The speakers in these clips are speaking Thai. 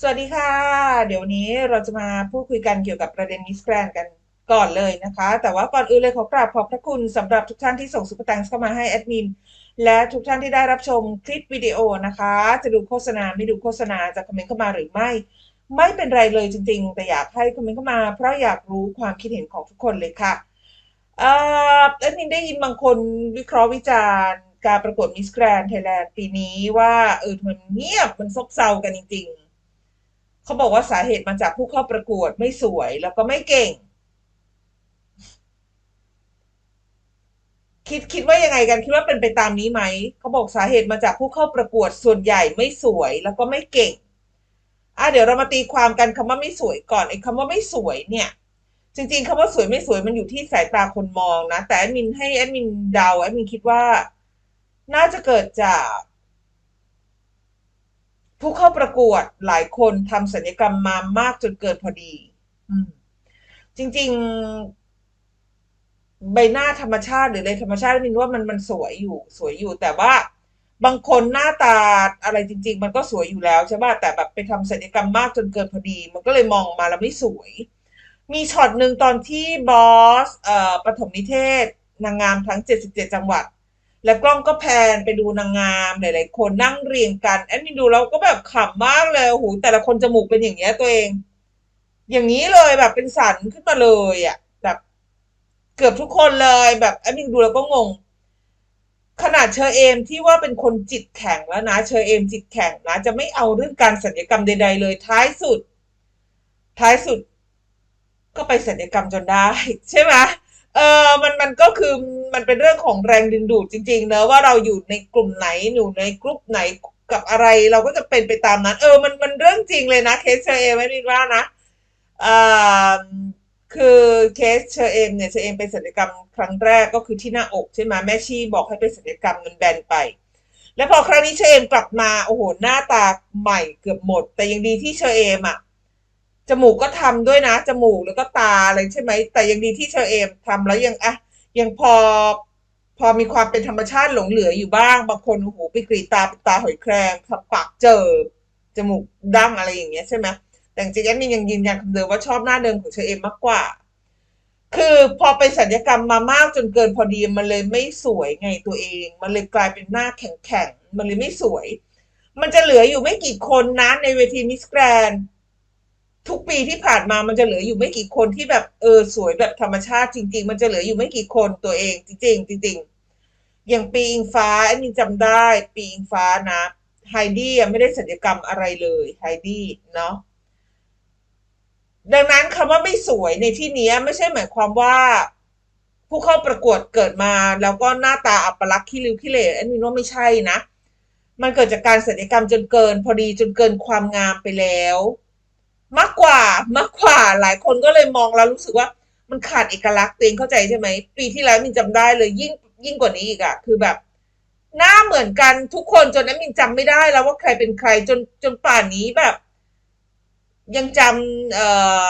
สวัสดีค่ะ เดี๋ยวนี้เราจะมาพูดคุยกันเกี่ยวกับประเด็นมิสแกรนกันก่อนเลยนะคะ แต่ว่าก่อนอื่นเลยขอกราบขอบพระคุณสำหรับทุกท่านที่ส่งสุปตังค์เข้ามาให้แอดมิน และทุกท่านที่ได้รับชมคลิปวิดีโอนะคะ จะดูโฆษณาไม่ดูโฆษณาจะคอมเมนต์เข้ามาหรือไม่ ไม่เป็นไรเลยจริง ๆ แต่อยากให้คอมเมนต์เข้ามา เพราะอยากรู้ความคิดเห็นของทุกคนเลยค่ะเอ่อแอดมินได้ยินบางคนวิเคราะห์วิจารณ์การประกวดมิสแกรนไทยแลนด์ปีนี้ว่าเออมันเงียบมันซบเซากันจริง ๆ เขาบอกว่าสาเหตุมาจากผู้เข้าประกวดไม่สวยแล้วก็ไม่เก่ง คิดคิดว่ายังไงกันคิดว่าเป็นไปตามนี้ไหมเขาบอกสาเหตุมาจากผู้เข้าประกวดส่วนใหญ่ไม่สวยแล้วก็ไม่เก่งอะเดี๋ยวเรามาตีความกันคำว่าไม่สวยก่อนไอ้คำว่าไม่สวยเนี่ย จริง ๆคำว่าสวยไม่สวยมันอยู่ที่สายตาคนมองนะแต่แอดมินให้แอดมินเดาแอดมินคิดว่า น่าจะเกิดจาก ผู้เข้าประกวดหลายคนทำศัลยกรรมมามากจนเกินพอดีอจริง ๆ ใบหน้าธรรมชาติหรืออะไรธรรมชาติมินว่ามันมันสวยอยู่ สวยอยู่ แต่ว่าบางคนหน้าตาอะไรจริง ๆ มันก็สวยอยู่แล้วใช่ป่ะแต่แบบไปทำศัลยกรรมมากจนเกินพอดี มันก็เลยมองมาแล้วไม่สวย มีช็อตหนึ่งตอนที่บอสเอ่อปฐมนิเทศ นางงามทั้ง 77 จังหวัด แล้วกล้องก็แพนไปดูนางงามหลาย ๆ คนนั่งเรียงกันแอดมินดูแล้วก็แบบขำมากเลยโอ้โหแต่ละคนจมูกเป็นอย่างเงี้ยตัวเอง อย่างนี้เลยแบบเป็นสันขึ้นมาเลยอะ แบบเกือบทุกคนเลยแบบแอดมินดูแล้วก็งง ขนาดเชอเอมที่ว่าเป็นคนจิตแข็งแล้วนะเชอเอมจิตแข็งนะจะไม่เอาเรื่องการศัลยกรรมใด ๆ เลย ท้ายสุด ท้ายสุด ก็ไปศัลยกรรมจนได้ ใช่ไหม เออมันมันก็คือมันเป็นเรื่องของแรงดึงดูดจริง ๆ เนอะว่าเราอยู่ในกลุ่มไหนอยู่ในกลุ่มไหนกับอะไร เราก็จะเป็นไปตามนั้น เออมันมันเรื่องจริงเลยนะเคสเชอเอมไม่ได้ว่านะอ่าคือเคสเชอเอมเนี่ยเชอเอมไปศัลยกรรมครั้งแรกก็คือที่หน้าอกใช่ไหมแม่ชีบอกให้ไปศัลยกรรมมันแบนไป แล้วพอครั้งนี้เชอเอมกลับมาโอ้โหหน้าตาใหม่เกือบหมด แต่ยังดีที่เชอเอมอะ จมูกก็ทำด้วยนะ จมูกแล้วก็ตาอะไรใช่ไหม แต่ยังดีที่เชอเอมทำแล้วยังอะยังพอ พอมีความเป็นธรรมชาติหลงเหลืออยู่บ้าง บางคนโอ้โหไปกรีดตาเป็นตาหอยแครงทำปากเจอจมูกดั้งอะไรอย่างเงี้ยใช่ไหมแต่จริงๆแอดมินยังยืนยันคำเดิมว่าชอบหน้าเดิมของเชอเอมมากกว่า คือพอไปสัญญกรรมมามากจนเกินพอดีมันเลยไม่สวยไงตัวเอง มันเลยกลายเป็นหน้าแข็งๆมันเลยไม่สวย มันจะเหลืออยู่ไม่กี่คนนะในเวทีมิสแกรน ทุกปีที่ผ่านมามันจะเหลืออยู่ไม่กี่คนที่แบบเออสวยแบบธรรมชาติจริง ๆ มันจะเหลืออยู่ไม่กี่คนตัวเอง จริงๆจริงๆอย่างปีอิงฟ้าอันนี้จำได้ ปีอิงฟ้านะไฮดี้ไม่ได้ศัลยกรรมอะไรเลยไฮดี้เนาะดังนั้นคำว่าไม่สวยในที่นี้ไม่ใช่หมายความว่า ผู้เข้าประกวดเกิดมา แล้วก็หน้าตาอัปลักษณ์ขี้ริ้วขี้เหร่อันนี้ว่าไม่ใช่นะ มันเกิดจากการศัลยกรรมจนเกิน พอดีจนเกินความงามไปแล้ว มากกว่ามากกว่าหลายคนก็เลยมองแล้วรู้สึกว่ามันขาดเอกลักษณ์ตัวเองเข้าใจใช่ไหมปีที่แล้วมินจำได้เลยยิ่งยิ่งกว่านี้อีกอะคือแบบ หน้าเหมือนกันทุกคนจนนั้นมินจำไม่ได้แล้วว่าใครเป็นใครจนจนป่านนี้แบบ ยังจำเอ่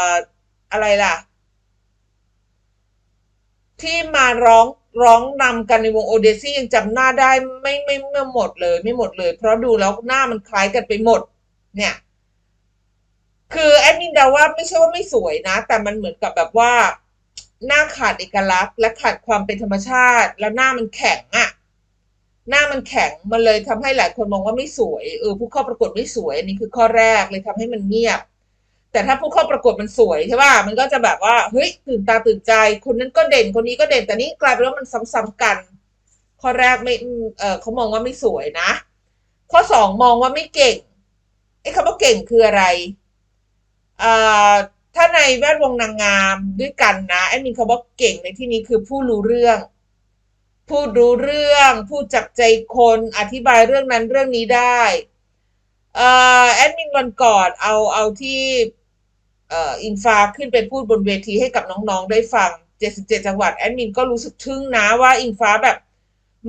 ออะไรล่ะ ที่มาร้องร้องนำกันในวงโอเดซี่ยังจำหน้าได้ไม่ไม่ไม่หมดเลย ไม่หมดเลย เพราะดูแล้วหน้ามันคล้ายกันไปหมด เนี่ย คือแอดมินเดาว่าไม่ใช่ว่าไม่สวยนะ แต่มันเหมือนกับแบบว่าหน้าขาดเอกลักษณ์ และขาดความเป็นธรรมชาติ แล้วหน้ามันแข็งอะหน้ามันแข็งมันเลยทำให้หลายคนมองว่าไม่สวยเออผู้เข้าประกวดไม่สวยอันนี้คือข้อแรกเลยทำให้มันเงียบ แต่ถ้าผู้เข้าประกวดมันสวยใช่ป่ะมันก็จะแบบว่าเฮ้ยตื่นตาตื่นใจ คนนั้นก็เด่นคนนี้ก็เด่นแต่นี่กลายเป็นว่ามันซ้ำๆกัน ข้อแรกไม่เออเขามองว่าไม่สวยนะ ข้อสองมองว่าไม่เก่งไอ้คำว่าเก่งคืออะไร ถ้าในแวดวงนางงามด้วยกันนะแอดมินเขาบอกเก่งในที่นี้คือผู้รู้เรื่องพูดรู้เรื่องพูดจับใจคนอธิบายเรื่องนั้นเรื่องนี้ได้เออแอดมินวันก่อนเอาเอาที่เอ่ออินฟาขึ้นไปพูดบนเวทีให้กับน้องๆได้ฟัง 77 จังหวัดแอดมินก็รู้สึกทึ่งนะว่าอิงฟ้าแบบ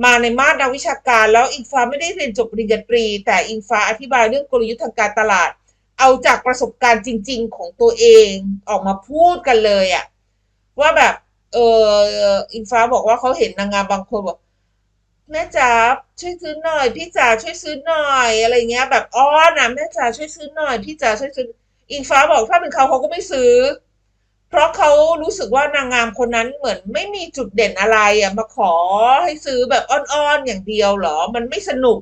มาในมาตรนักวิชาการ แล้วอิงฟ้าไม่ได้เรียนจบปริญญาตรี แต่อิงฟ้าอธิบายเรื่องกลยุทธ์ทางการตลาด เอาจากประสบการณ์จริง ๆ ของตัวเองออกมาพูดกันเลยอะว่าแบบ เอออินฟ้าบอกว่าเขาเห็นนางงามบางคนบอกแม่จ๋าช่วยซื้อหน่อย พี่จ๋าช่วยซื้อหน่อย อะไรเงี้ย แบบอ้อนนะแม่จ๋าช่วยซื้อหน่อย พี่จ๋าช่วยซื้ออิงฟ้าบอกถ้าเป็นเขาเขาก็ไม่ซื้อ เพราะเขารู้สึกว่านางงามคนนั้นเหมือนไม่มีจุดเด่นอะไรอะมาขอให้ซื้อแบบอ้อนๆอย่างเดียวเหรอ มันไม่สนุก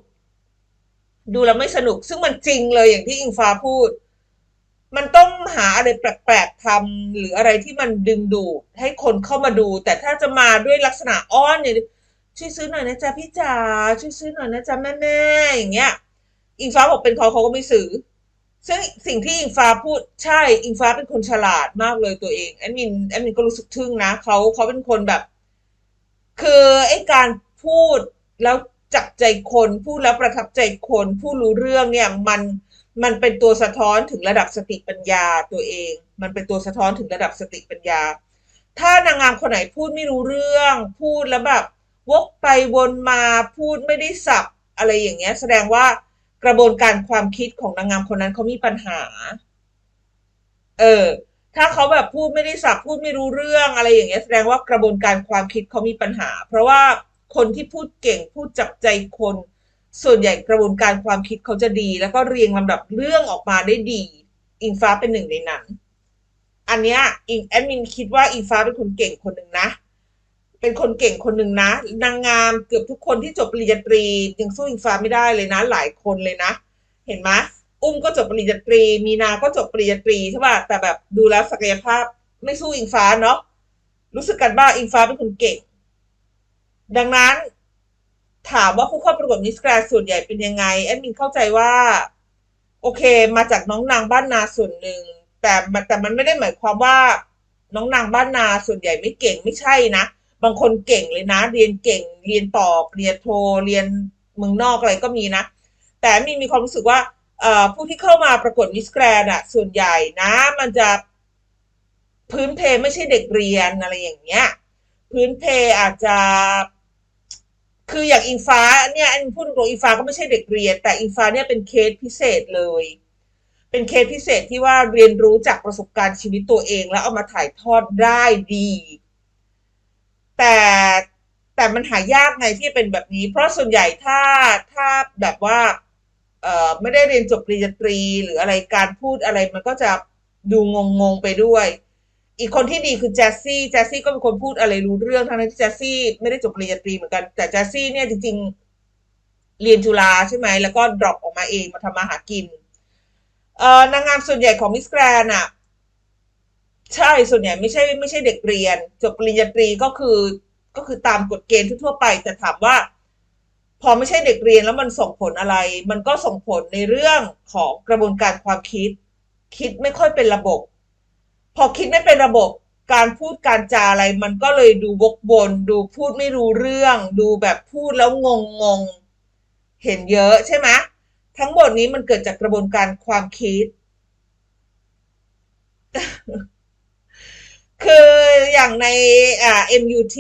ดูแล้วไม่สนุก ซึ่งมันจริงเลยอย่างที่อิงฟ้าพูด มันต้องหาอะไรแปลกๆทำหรืออะไรที่มันดึงดูดให้คนเข้ามาดู แต่ถ้าจะมาด้วยลักษณะอ้อนเนี่ยช่วยซื้อหน่อยนะจ๊ะพี่จ๋าช่วยซื้อหน่อยนะจ๊ะแม่ๆอย่างเงี้ย อิงฟ้าบอกเป็นเขาเขาก็ไม่ซื้อซึ่งสิ่งที่อิงฟ้าพูดใช่อิงฟ้าเป็นคนฉลาดมากเลยตัวเองแอดมินแอดมินก็รู้สึกทึ่งนะเขาเขาเป็นคนแบบ คือไอ้การพูดแล้ว จับใจคนพูดแล้วประทับใจคนผู้รู้เรื่องเนี่ยมันมันเป็นตัวสะท้อนถึงระดับสติปัญญาตัวเอง มันเป็นตัวสะท้อนถึงระดับสติปัญญา ถ้านางงามคนไหนพูดไม่รู้เรื่อง พูดแล้วแบบวกไปวนมาพูดไม่ได้สับอะไรอย่างเงี้ย แสดงว่ากระบวนการความคิดของนางงามคนนั้นเขามีปัญหา เออ ถ้าเขาแบบพูดไม่ได้สับพูดไม่รู้เรื่องอะไรอย่างเงี้ย แสดงว่ากระบวนการความคิดเขามีปัญหา เพราะว่า คนที่พูดเก่ง พูดจับใจคน ส่วนใหญ่กระบวนการความคิดเขาจะดี แล้วก็เรียงลำดับเรื่องออกมาได้ดี อิงฟ้าเป็นหนึ่งในนั้น อันเนี้ยอิงแอดมินคิดว่าอิงฟ้าเป็นคนเก่งคนหนึ่งนะ เป็นคนเก่งคนหนึ่งนะ นางงามเกือบทุกคนที่จบปริญญาตรียังสู้อิงฟ้าไม่ได้เลยนะ หลายคนเลยนะ เห็นไหมอุ้มก็จบปริญญาตรี มีนา ก็จบปริญญาตรีใช่ป่ะ แต่แบบดูแล้วศักยภาพไม่สู้อิงฟ้าเนาะ รู้สึกกันว่าอิงฟ้าเป็นคนเก่ง ดังนั้นถามว่าผู้เข้าประกวดมิสแกรนส่วนใหญ่เป็นยังไงแอดมินเข้าใจว่า โอเค มาจากน้องนางบ้านนาส่วนหนึ่ง แต่มันแต่มันไม่ได้หมายความว่า น้องนางบ้านนาส่วนใหญ่ไม่เก่งไม่ใช่นะบางคนเก่งเลยนะ เรียนเก่งเรียนต่อเรียนโทรเรียนเมืองนอกอะไรก็มีนะ แต่มีมีความรู้สึกว่าผู้ที่เข้ามาประกวดมิสแกรนอะส่วนใหญ่นะ มันจะพื้นเพไม่ใช่เด็กเรียนอะไรอย่างเงี้ย พื้นเพอาจจะ คืออย่างอิงฟ้าเนี่ยอันพูดตรงอิงฟ้าก็ไม่ใช่เด็กเรียน แต่อิงฟ้าเนี่ยเป็นเคสพิเศษเลย เป็นเคสพิเศษที่ว่าเรียนรู้จากประสบการณ์ชีวิตตัวเอง แล้วเอามาถ่ายทอดได้ดี แต่แต่มันหายากไงที่เป็นแบบนี้ เพราะส่วนใหญ่ถ้าถ้าแบบว่าเอ่อไม่ได้เรียนจบปริญญาตรีหรืออะไรการพูดอะไรมันก็จะดูงงงๆไปด้วย อีกคนที่ดีคือแจสซี่แจสซี่ก็เป็นคนพูดอะไรรู้เรื่องทั้งนั้นที่แจสซี่ไม่ได้จบปริญญาตรีเหมือนกัน แต่แจสซี่เนี่ยจริง ๆ เรียนจุฬาใช่ไหม แล้วก็ดรอปออกมาเองมาทำมาหากิน เอ่อนางงามส่วนใหญ่ของมิสแกรนอะใช่ส่วนใหญ่ไม่ใช่ไม่ใช่เด็กเรียน จบปริญญาตรีก็คือก็คือตามกฎเกณฑ์ทั่วไป แต่ถามว่า พอไม่ใช่เด็กเรียนแล้วมันส่งผลอะไร มันก็ส่งผลในเรื่องของกระบวนการความคิด คิดไม่ค่อยเป็นระบบ พอคิดไม่เป็นระบบการพูดการจาอะไรมันก็เลยดูวกวนดูพูดไม่รู้เรื่อง ดูแบบพูดแล้วงงงงเห็นเยอะใช่ไหมทั้งหมดนี้มันเกิดจากกระบวนการความคิด คืออย่างในอ่า MUT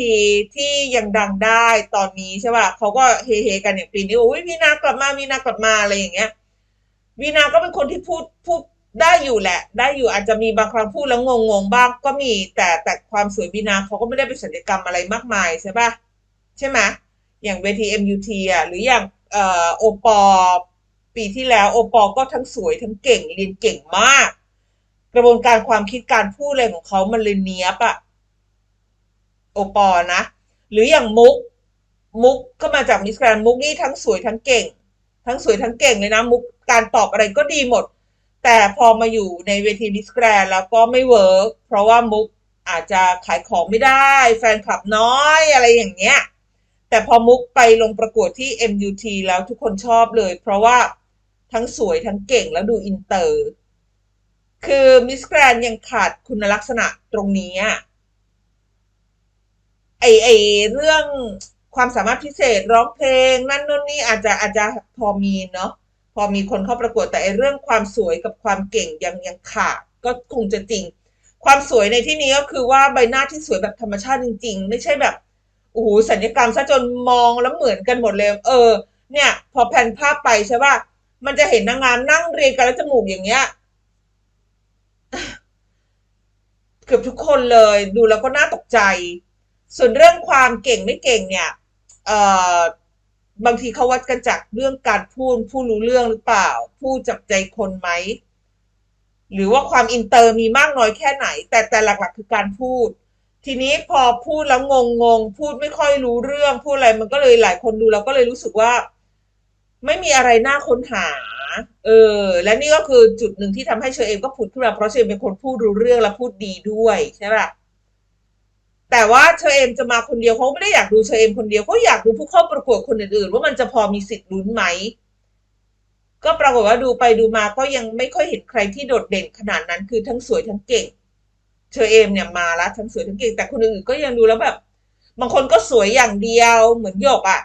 ที่ยังดังได้ตอนนี้ใช่ป่ะเขาก็เฮเฮกันอย่างปีนี้โอ้ยวีนากลับมาวีนากลับมาอะไรอย่างเงี้ยวีนาก็เป็นคนที่พูดพูด ได้อยู่แหละ ได้อยู่อาจจะมีบางครั้งพูดแล้วงงงบ้างก็มีแต่แต่ความสวยวีนาเขาก็ไม่ได้ไปศัลยกรรมอะไรมากมายใช่ปะใช่ไหมอย่างเวที MUT อะหรืออย่างเอ่อโอปอปีที่แล้วโอปอก็ทั้งสวยทั้งเก่งเรียนเก่งมาก กระบวนการความคิดการพูดอะไรของเขามันเลยเนี้ยบอะโอปอนะ หรืออย่างมุก มุกก็มาจากมิสแกรนมุกนี่ทั้งสวยทั้งเก่ง ทั้งสวยทั้งเก่งเลยนะ มุกการตอบอะไรก็ดีหมด แต่พอมาอยู่ในเวทีมิสแกรนแล้วก็ไม่เวิร์กเพราะว่ามุกอาจจะขายของไม่ได้ แฟนคลับน้อยอะไรอย่างเงี้ย แต่พอมุกไปลงประกวดที่ MUT แล้วทุกคนชอบเลย เพราะว่าทั้งสวยทั้งเก่งแล้วดูอินเตอร์ คือมิสแกรนยังขาดคุณลักษณะตรงนี้อะไอไอเรื่องความสามารถพิเศษร้องเพลง นั่นนู่นนี่อาจจะอาจจะพอมีเนาะ พอมีคนเข้าประกวดแต่ไอเรื่องความสวยกับความเก่งยังยังขาดก็คงจะจริง ความสวยในที่นี้ก็คือว่าใบหน้าที่สวยแบบธรรมชาติจริง ๆ ไม่ใช่แบบโอ้โหสัญญกรรมซะจนมองแล้วเหมือนกันหมดเลย เออ เนี่ย พอแผ่นภาพไปใช่ป่ะมันจะเห็นนางงามนั่งเรียงกันแล้วจมูกอย่างเงี้ยเกือบทุกคนเลยดูแล้วก็น่าตกใจ ส่วนเรื่องความเก่งไม่เก่งเนี่ย เอ่อ บางทีเขาวัดกันจากเรื่องการพูดผู้รู้เรื่องหรือเปล่าพูดจับใจคนไหม หรือว่าความอินเตอร์มีมากน้อยแค่ไหน แต่แต่หลักๆ คือการพูด ทีนี้พอพูดแล้วงงงๆพูดไม่ค่อยรู้เรื่องพูดอะไรมันก็เลยหลายคนดูแล้วก็เลยรู้สึกว่า ไม่มีอะไรน่าค้นหา เออ และนี่ก็คือจุดหนึ่งที่ทำให้เชอเอมก็พูดขึ้นมาเพราะเชอเอมเป็นคนพูดรู้เรื่องและพูดดีด้วยใช่ปะ แต่ว่าเชอเอมจะมาคนเดียวเขาไม่ได้อยากดูเชอเอมคนเดียวเขาอยากดูผู้เข้าประกวดคนอื่นๆ ว่ามันจะพอมีสิทธิ์ลุ้นไหม ก็ปรากฏว่าดูไปดูมาก็ยังไม่ค่อยเห็นใครที่โดดเด่นขนาดนั้นคือทั้งสวยทั้งเก่ง เชอเอมเนี่ยมาแล้วทั้งสวยทั้งเก่ง แต่คนอื่นก็ยังดูแล้วแบบ บางคนก็สวยอย่างเดียวเหมือนหยกอะ่ะ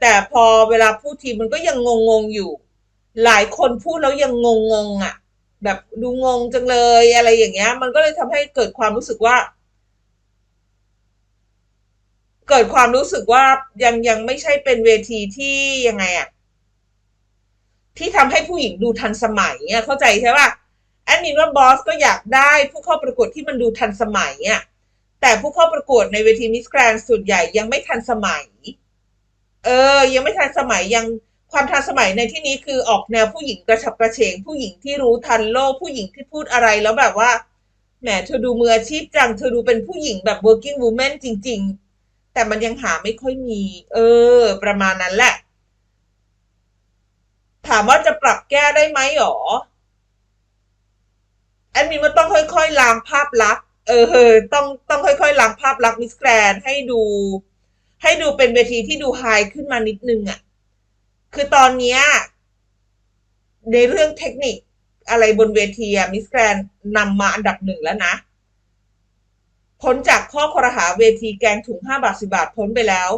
แต่พอเวลาพูดทีมันก็ยังงงๆอยู่ หลายคนพูดแล้วยังงงๆอะ แบบดูงงจังเลยอะไรอย่างเงี้ย มันก็เลยทำให้เกิดความรู้สึกว่า เกิดความรู้สึกว่ายังยังไม่ใช่เป็นเวทีที่ยังไงอะที่ทำให้ผู้หญิงดูทันสมัยเนี่ยเข้าใจใช่ป่ะแอนมินว่าบอสก็อยากได้ผู้เข้าประกวดที่มันดูทันสมัยอะแต่ผู้เข้าประกวดในเวทีมิสแกรนส่วนใหญ่ยังไม่ทันสมัย เออ ยังไม่ทันสมัยยังความทันสมัยในที่นี้คือออกแนวผู้หญิงกระฉับกระเฉง ผู้หญิงที่รู้ทันโลกผู้หญิงที่พูดอะไรแล้วแบบว่าแหมเธอดูมืออาชีพจัง เธอดูเป็นผู้หญิงแบบ working woman จริง ๆ แต่มันยังหาไม่ค่อยมี เออ ประมาณนั้นแหละ ถามว่าจะปรับแก้ได้ไหมหรอแอดมินว่าต้องค่อยๆล้างภาพลักษณ์เออต้องต้องค่อยๆล้างภาพลักษณ์มิสแกรนให้ดู ให้ดูเป็นเวทีที่ดูไฮขึ้นมานิดนึงอะ่ะ คือตอนนี้ในเรื่องเทคนิคอะไรบนเวทีมิสแกรนนำมาอันดับหนึ่งแล้วนะ พ้นจากข้อคอรหาเวทีแกงถุงห้าบาทสิบาทพ้นไปแล้ว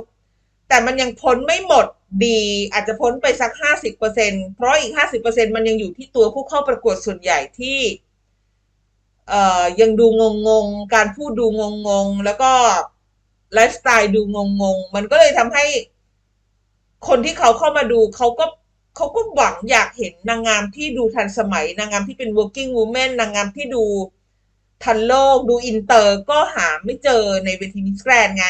แต่มันยังพ้นไม่หมดดี อาจจะพ้นไปสักห้าสิบเปอร์เซ็นเพราะอีกห้าสิบเปอร์เซ็นมันยังอยู่ที่ตัวผู้เข้าประกวดส่วนใหญ่ที่เอ่อยังดูงงงการพูดดูงงงแล้วก็ไลฟ์สไตล์ดูงงงมันก็เลยทำให้คนที่เขาเข้ามาดูเขาก็เขาก็หวังอยากเห็นนางงามที่ดูทันสมัย นางงามที่เป็น working woman นางงามที่ดู ทันโลกดูอินเตอร์ก็หาไม่เจอในเวทีมิสแกรนไง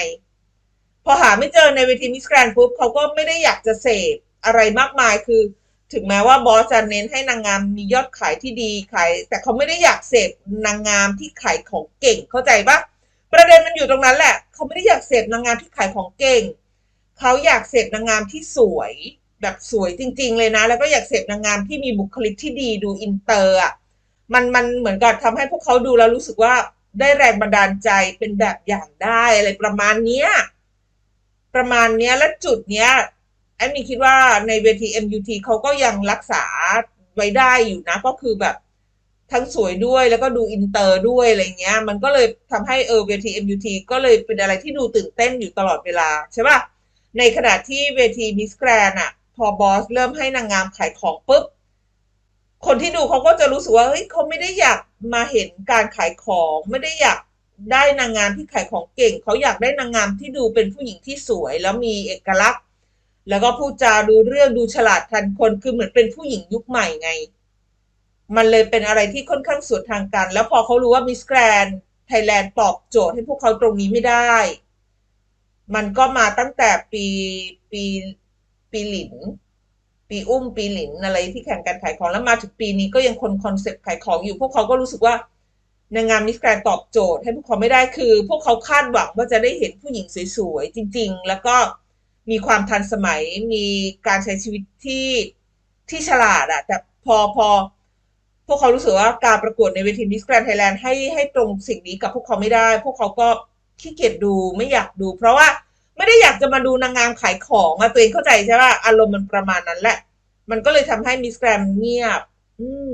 พอหาไม่เจอในเวทีมิสแกรนปุ๊บเขาก็ไม่ได้อยากจะเสพอะไรมากมายคือ ถึงแม้ว่าบอสจะเน้นให้นางงามมียอดขายที่ดีขาย แต่เขาไม่ได้อยากเสพนางงามที่ขายของเก่งเข้าใจปะประเด็นมันอยู่ตรงนั้นแหละ เขาไม่ได้อยากเสพนางงามที่ขายของเก่ง เขาอยากเสพนางงามที่สวย แบบสวยจริง ๆ เลยนะ แล้วก็อยากเสพนางงามที่มีบุคลิกที่ดีดูอินเตอร์อะ มันมันเหมือนกับทำให้พวกเขาดูแล้วรู้สึกว่าได้แรงบันดาลใจเป็นแบบอย่างได้อะไรประมาณเนี้ยประมาณเนี้ยและจุดเนี้ยแอนนี่คิดว่าในเวที MUT เขาก็ยังรักษาไว้ได้อยู่นะ ก็คือแบบทั้งสวยด้วยแล้วก็ดูอินเตอร์ด้วยอะไรเงี้ย มันก็เลยทำให้เออเวที MUT ก็เลยเป็นอะไรที่ดูตื่นเต้นอยู่ตลอดเวลาใช่ป่ะในขณะที่เวทีมิสแกรนอะพอบอสเริ่มให้นางงามขายของปุ๊บ คนที่ดูเขาก็จะรู้สึกว่าเฮ้ยเขาไม่ได้อยากมาเห็นการขายของ ไม่ได้อยากได้นางงามที่ขายของเก่ง เขาอยากได้นางงามที่ดูเป็นผู้หญิงที่สวย แล้วมีเอกลักษณ์ แล้วก็พูดจาดูเรื่องดูฉลาดทันคนคือเหมือนเป็นผู้หญิงยุคใหม่ไง มันเลยเป็นอะไรที่ค่อนข้างสวนทางกัน แล้วพอเขารู้ว่ามิสแกรนไทยแลนด์ตอบโจทย์ให้พวกเขาตรงนี้ไม่ได้ มันก็มาตั้งแต่ปีปีปีหลิน ปีอุ้มปีหลินอะไรที่แข่งกันขายของแล้วมาถึงปีนี้ก็ยังคนคอนเซ็ปต์ขายของอยู่ พวกเขาก็รู้สึกว่านางงามมิสแกรนตอบโจทย์ให้พวกเขาไม่ได้คือ พวกเขาคาดหวังว่าจะได้เห็นผู้หญิงสวยๆ จริง ๆ แล้วก็มีความทันสมัยมีการใช้ชีวิตที่ที่ฉลาดอะแต่พอพอพวกเขารู้สึกว่าการประกวดในเวทีมิสแกรนไทยแลนด์ให้ให้ตรงสิ่งนี้กับพวกเขาไม่ได้ พวกเขาก็ขี้เกียจดูไม่อยากดู เพราะว่า ไม่ได้อยากจะมาดูนางงามขายของอะตัวเองเข้าใจใช่ป่ะอารมณ์มันประมาณนั้นแหละ มันก็เลยทำให้มิสแกรนเงียบ อืม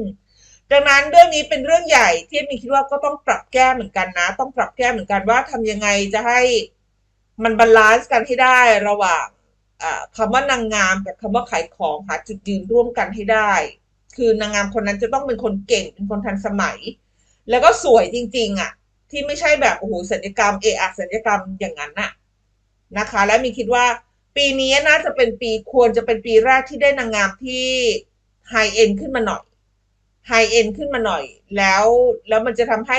ดังนั้นเรื่องนี้เป็นเรื่องใหญ่ที่มีคิดว่าก็ต้องปรับแก้เหมือนกันนะ ต้องปรับแก้เหมือนกันว่าทำยังไงจะให้มันบาลานซ์กันให้ได้ระหว่างคำว่านางงามกับคำว่าขายของหาจุดยืนร่วมกันให้ได้ คือนางงามคนนั้นจะต้องเป็นคนเก่งเป็นคนทันสมัย แล้วก็สวยจริง ๆอะ ที่ไม่ใช่แบบโอ้โหสัญญกรรมเออะสัญญกรรมอย่างนั้นน่ะ นะคะ และมีคิดว่าปีนี้น่าจะเป็นปีควรจะเป็นปีแรกที่ได้นางงามที่ไฮเอ็นขึ้นมาหน่อยไฮเอ็นขึ้นมาหน่อย แล้วแล้วมันจะทำให้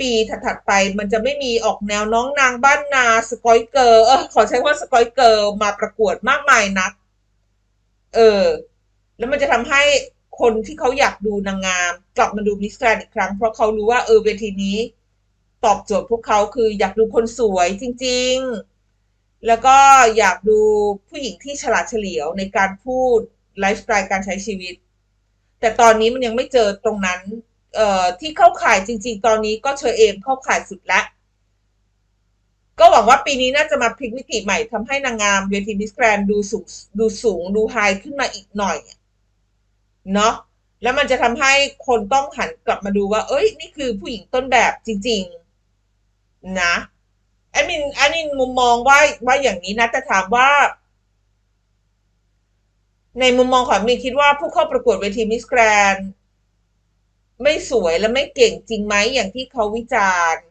ปีถัดๆไป มันจะไม่มีออกแนวน้องนางบ้านนาสกอยเกิร์ลเออขอใช้ว่าสกอยเกิร์ลมาประกวดมากมายนัก เออ แล้วมันจะทำให้คนที่เขาอยากดูนางงาม กลับมาดูมิสแกรนอีกครั้ง เพราะเขารู้ว่าเออเวทีนี้ ตอบโจทย์พวกเขาคืออยากดูคนสวยจริง ๆ แล้วก็อยากดูผู้หญิงที่ฉลาดเฉลียวในการพูดไลฟ์สไตล์การใช้ชีวิต แต่ตอนนี้มันยังไม่เจอตรงนั้น เอ่อที่เข้าข่ายจริง ๆ ตอนนี้ก็เชอเอมเข้าข่ายสุดละก็หวังว่าปีนี้น่าจะมาพลิกมิติใหม่ทำให้นางงามเวทีมิสแกรนดูสูงดูสูงดูไฮขึ้นมาอีกหน่อยเนาะแล้วมันจะทำให้คนต้องหันกลับมาดูว่า เอ้ย นี่คือผู้หญิงต้นแบบจริง ๆ นะ แอดมินแอดมินมุมมองว่าว่าอย่างนี้นะแต่ถามว่า ในมุมมองของมินคิดว่าผู้เข้าประกวดเวทีมิสแกรนไม่สวยและไม่เก่งจริงไหมอย่างที่เขาวิจารณ์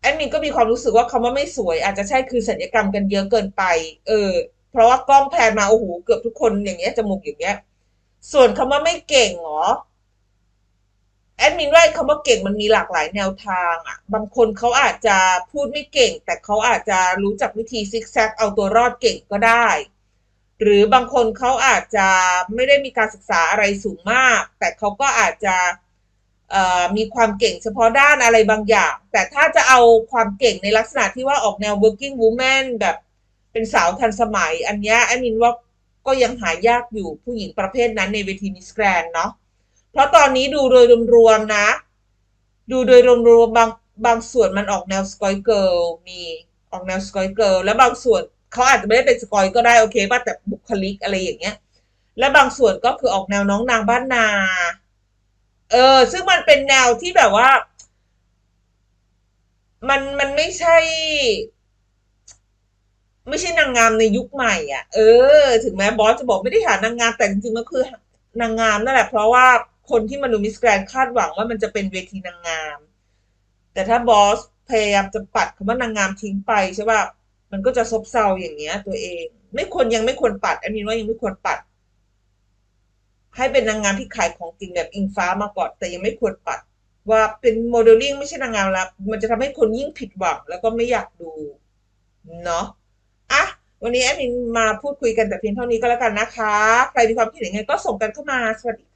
แอดมินก็มีความรู้สึกว่าคำว่าไม่สวย อาจจะใช่คือสัญญกรรมกันเยอะเกินไป เออ เพราะว่ากล้องแพนมาโอ้โหเกือบทุกคนอย่างเงี้ยจมูกอย่างเงี้ย ส่วนคำว่าไม่เก่งเหรอ แอดมินว่าคำว่าเก่งมันมีหลากหลายแนวทางอะ บางคนเขาอาจจะพูดไม่เก่ง แต่เขาอาจจะรู้จักวิธีซิกแซกเอาตัวรอดเก่งก็ได้ หรือบางคนเขาอาจจะไม่ได้มีการศึกษาอะไรสูงมาก แต่เขาก็อาจจะมีความเก่งเฉพาะด้านอะไรบางอย่าง แต่ถ้าจะเอาความเก่งในลักษณะที่ว่าออกแนว working woman แบบเป็นสาวทันสมัย อันนี้แอดมินว่าก็ยังหายากอยู่ผู้หญิงประเภทนั้นในเวทีมิสแกรนเนาะ เพราะตอนนี้ดูโดยรวมๆนะ ดูโดยรวมๆบางบางส่วนมันออกแนวสกอยเกิลมีออกแนวสกอยเกิลแล้วบางส่วนเขาอาจจะไม่ได้เป็นสกอยก็ได้โอเคป่ะแต่บุคลิกอะไรอย่างเงี้ย และบางส่วนก็คือออกแนวน้องนางบ้านนา เออ ซึ่งมันเป็นแนวที่แบบว่า มันมันไม่ใช่ ไม่ใช่นางงามในยุคใหม่ อะ เออ ถึงแม้บอสจะบอกไม่ได้หานางงามแต่จริงๆมันคือนางงามนั่นแหละเพราะว่า คนที่มาดูมิสแกรนคาดหวังว่ามันจะเป็นเวทีนางงาม แต่ถ้าบอสพยายามจะปัดคำว่านางงามทิ้งไปใช่ป่ะมันก็จะซบเซาอย่างเงี้ย ตัวเอง ไม่ควรยังไม่ควรปัดอันนี้ว่ายังไม่ควรปัด ให้เป็นนางงามที่ขายของจริงแบบอิงฟ้ามาก่อนแต่ยังไม่ควรปัด ว่าเป็นโมเดลลิ่งไม่ใช่นางงามแล้วมันจะทำให้คนยิ่งผิดหวังแล้วก็ไม่อยากดูเนาะอะวันนี้แอดมินมาพูดคุยกันแต่เพียงเท่านี้ก็แล้วกันนะคะ ใครมีความคิดเห็นยังไงก็ส่งกันเข้ามา สวัสดี